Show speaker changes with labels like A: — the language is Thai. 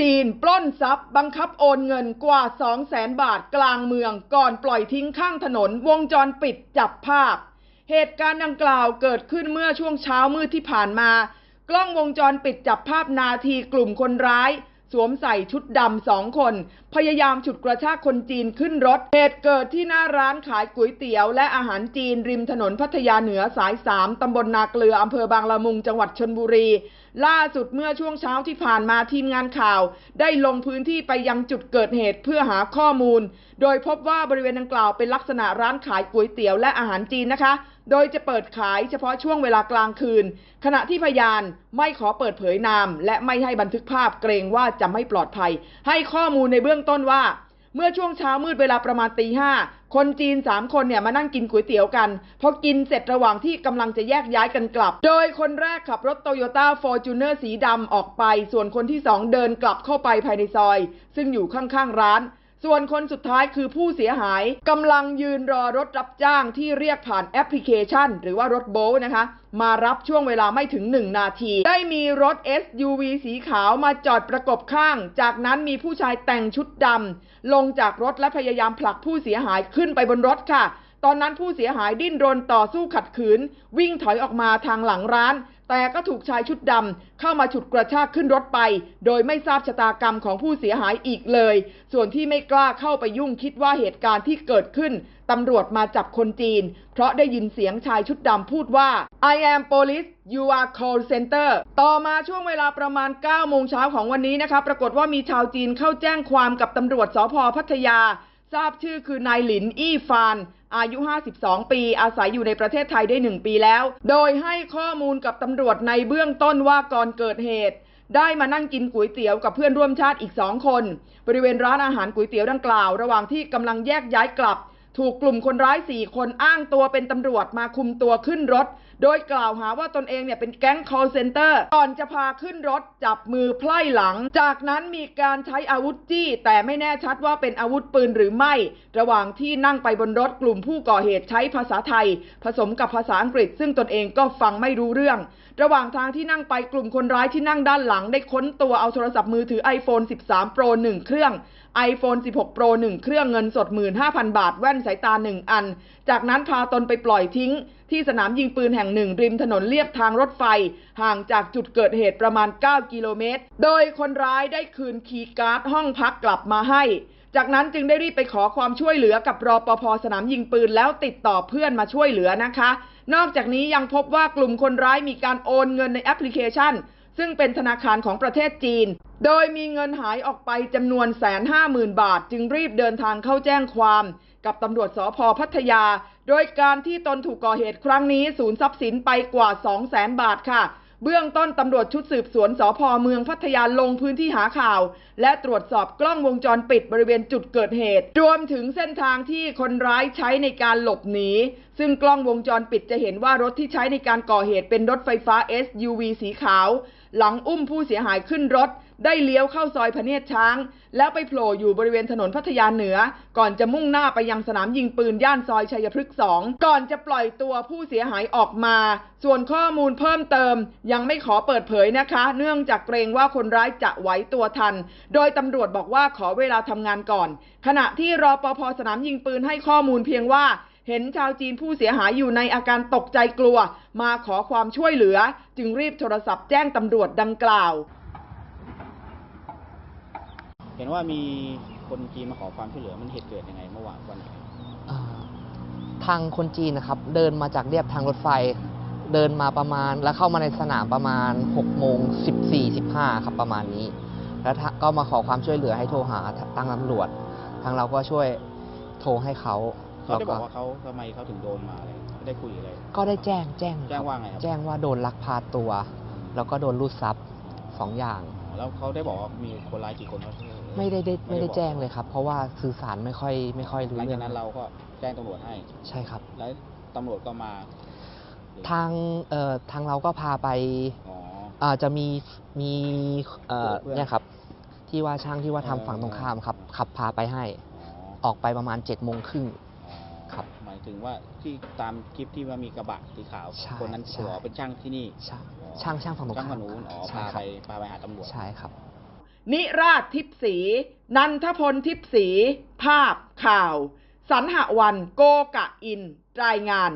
A: จีน ปล้นทรัพย์ บังคับโอนเงินกว่า 2 0 0แสนบาทกลางเมือง ก่อนปล่อยทิ้งข้างถนน วงจรปิดจับภาพ เหตุการณ์ดังกล่าวเกิดขึ้นเมื่อช่วงเช้ามืดที่ผ่านมา กล้องวงจรปิดจับภาพนาทีกลุ่มคนร้าย สวมใส่ชุดดำสองคน พยายามฉุดกระชากคนจีนขึ้นรถ เหตุเกิดที่หน้าร้านขายก๋วยเตี๋ยว และอาหารจีนริมถนนพัทยาเหนือสาย 3ตำบลนาเกลืออำเภอบางละมุงจังหวัดชนบุรี ล่าสุดเมื่อช่วงเช้าที่ผ่านมาทีมงานข่าว ได้ลงพื้นที่ไปยังจุดเกิดเหตุเพื่อหาข้อมูล โดยพบว่าบริเวณดังกล่าวเป็นลักษณะร้านขายก๋วยเตี๋ยวและอาหารจีนนะคะ โดยจะเปิดขายเฉพาะช่วงเวลากลางคืน ขณะที่พยานไม่ขอเปิดเผยนาม และไม่ให้บันทึกภาพเกรงว่าจะไม่ปลอดภัย ให้ข้อมูลในเบื้องต้นว่า เมื่อช่วงเช้ามืดเวลาประมาณตีห้า คนจีน3คนเนี่ยมานั่งกินก๋วยเตี๋ยวกัน พอกินเสร็จระหว่างที่กำลังจะแยกย้ายกันกลับ โดยคนแรกขับรถโตโยต้าฟอร์จูเนอร์สีดำออกไป ส่วนคนที่2เดินกลับเข้าไปภายในซอย ซึ่งอยู่ข้างๆร้าน ส่วนคนสุดท้ายคือผู้เสียหายกำลังยืนรอรถรับจ้างที่เรียกผ่านแอปพลิเคชัน หรือว่ารถโบทนะคะ มารับช่วงเวลาไม่ถึง 1 นาที ได้มีรถ SUV สีขาวมาจอดประกบข้าง จากนั้นมีผู้ชายแต่งชุดดำลงจากรถและพยายามผลักผู้เสียหายขึ้นไปบนรถค่ะ ตอนนั้นผู้เสียหายดิ้นรนต่อสู้ขัดขืน วิ่งถอยออกมาทางหลังร้าน แต่ก็ถูกชายชุดดำเข้ามาฉุดกระชากขึ้นรถไป โดยไม่ทราบชะตากรรมของผู้เสียหายอีกเลย ส่วนที่ไม่กล้าเข้าไปยุ่งคิดว่าเหตุการณ์ที่เกิดขึ้นตำรวจมาจับคนจีน เพราะได้ยินเสียงชายชุดดำพูดว่า I am police you are call center ต่อมาช่วงเวลาประมาณ 9 โมงเช้าของวันนี้นะคะ ปรากฏว่ามีชาวจีนเข้าแจ้งความกับตำรวจสพพัทยา ทราบชื่อคือนายหลินอี้ฟาน อายุ 52 ปี อาศัยอยู่ในประเทศไทยได้ 1 ปีแล้ว โดยให้ข้อมูลกับตำรวจในเบื้องต้นว่าก่อนเกิดเหตุ ได้มานั่งกินก๋วยเตี๋ยวกับเพื่อนร่วมชาติอีกสองคน บริเวณร้านอาหารก๋วยเตี๋ยวดังกล่าว ระหว่างที่กำลังแยกย้ายกลับ ถูกกลุ่มคนร้าย 4 คนอ้างตัวเป็นตำรวจมาคุมตัวขึ้นรถ โดยกล่าวหาว่าตนเองเนี่ยเป็นแก๊ง call center ก่อนจะพาขึ้นรถจับมือไพล่หลัง จากนั้นมีการใช้อาวุธจี้ แต่ไม่แน่ชัดว่าเป็นอาวุธปืนหรือไม่ ระหว่างที่นั่งไปบนรถกลุ่มผู้ก่อเหตุใช้ภาษาไทย ผสมกับภาษาอังกฤษ ซึ่งตนเองก็ฟังไม่รู้เรื่อง ระหว่างทางที่นั่งไปกลุ่มคนร้ายที่นั่งด้านหลัง ได้ค้นตัวเอาโทรศัพท์มือถือ iPhone 13 Pro 1 เครื่อง iPhone 16 Pro 1 เครื่องเงินสด 15,000 บาท แว่นสายตา 1 อัน จากนั้นพาตนไปปล่อยทิ้ง ที่สนามยิงปืนแห่งหนึ่ง ริมถนนเลียบทางรถไฟ ห่างจากจุดเกิดเหตุประมาณ 9 กิโลเมตร โดยคนร้ายได้คืนคีย์การ์ดห้องพักกลับมาให้ จากนั้นจึงได้รีบไปขอความช่วยเหลือกับรอปภสนามยิงปืนแล้วติดต่อเพื่อนมาช่วยเหลือนะคะ นอกจากนี้ยังพบว่ากลุ่มคนร้ายมีการโอนเงินในแอปพลิเคชัน ซึ่งเป็นธนาคารของประเทศจีน โดยมีเงินหายออกไปจำนวนแสนห้าหมื่นบาท จึงรีบเดินทางเข้าแจ้งความ กับตำรวจสพพัทยา โดยการที่ตนถูกก่อเหตุครั้งนี้สูญทรัพย์สินไปกว่า2 0 0แสนบาทค่ะ เบื้องต้นตำรวจชุดสืบสวนสพเมืองพัทยาลงพื้นที่หาข่าว และตรวจสอบกล้องวงจรปิดบริเวณจุดเกิดเหตุ รวมถึงเส้นทางที่คนร้ายใช้ในการหลบหนี ซึ่งกล้องวงจรปิดจะเห็นว่ารถที่ใช้ในการก่อเหตุเป็นรถไฟฟ้า SUV สีขาว หลังอุ้มผู้เสียหายขึ้นรถ ได้เลี้ยวเข้าซอยพเนตรช้าง แล้วไปโผล่อยู่บริเวณถนนพัทยาเหนือ ก่อนจะมุ่งหน้าไปยังสนามยิงปืนย่านซอยชัยพฤกษ์สองก่อนจะปล่อยตัวผู้เสียหายออกมา ส่วนข้อมูลเพิ่มเติม ยังไม่ขอเปิดเผยนะคะ เนื่องจากเกรงว่าคนร้ายจะไหวตัวทัน โดยตำรวจบอกว่าขอเวลาทำงานก่อน ขณะที่รอปภสนามยิงปืนให้ข้อมูลเพียงว่าเห็นชาวจีนผู้เสียหายอยู่ในอาการตกใจกลัว มาขอความช่วยเหลือ จึงรีบโทรศัพท์แจ้งตำรวจดังกล่าว
B: เห็นว่ามีคนจีนมาขอความช่วยเหลือมันเหตุเกิดยังไงเมื่อวานวันไหน
C: อ่าทางคนจีนนะครับ เดินมาจากเรียบทางรถไฟ เดินมาประมาณ แล้วเข้ามาในสนามประมาณ6โมง14 15ครับประมาณนี้ แล้วถ้าก็มาขอความช่วยเหลือให้โทรหาทางตำรวจ ทางเราก็ช่วยโทรให้เขา
B: เขาได้
C: แล้ว
B: บอกว่าเขาทำไมเขาถึงโดนมาอะไรไม่ได้คุยอะไร
C: ก็ได้แจ้งแจ้ง
B: แจ้งว่าไงครับ
C: แจ้งว่าโดนลักพาตัว แล้วก็โดนรูดทรัพย์ สองอย่าง
B: แล้วเขาได้บอกว่ามีคนร้ายกี่คนครับ
C: ไม่ได้ได้ไม่ได้
B: บอก
C: แจ้งเลยครับ เพราะว่าสื่อสารไม่ค่อยไม่ค่อยรู้
B: หลัง
C: เรื่
B: จา
C: อกง
B: นั้นเราก็แจ้งตำรวจให้
C: ใช่ครับ
B: แล้วตำรวจก็มา
C: ทางเอ่อทางเราก็พาไป
B: อ๋อ
C: อ่าจะมีมีเอ่อ
B: เพื่อน
C: เนี่ยครับ ที่ว่าช่างที่ว่า
B: เออ
C: ทำฝั่งตรงข้ามครับ ขับพาไปให้
B: อ๋อ
C: ออกไปประมาณ7จ็ดโมงครึ่ง
B: อ๋อ
C: ครับ
B: หมายถึงว่าที่ตามคลิปที่ว่ามีกระบะสีขาว
C: ใช่
B: คนนั้น
C: ใช่
B: ตัวเป็นช่างที่นี่
C: ช่าง
B: อ๋อ
C: ช่างช่างฝั่งตรง
B: ข้า
C: ช่างม
B: คนนู้นอ๋อ
C: ใช่
B: พา
C: ค
B: ไป
C: รับ
B: พาไปหาตำรวจ
C: ใช่ครับ
A: นิราชทิพสี นันทพลทิพสี ภาพข่าวสันหวันโกกะอิน รายงาน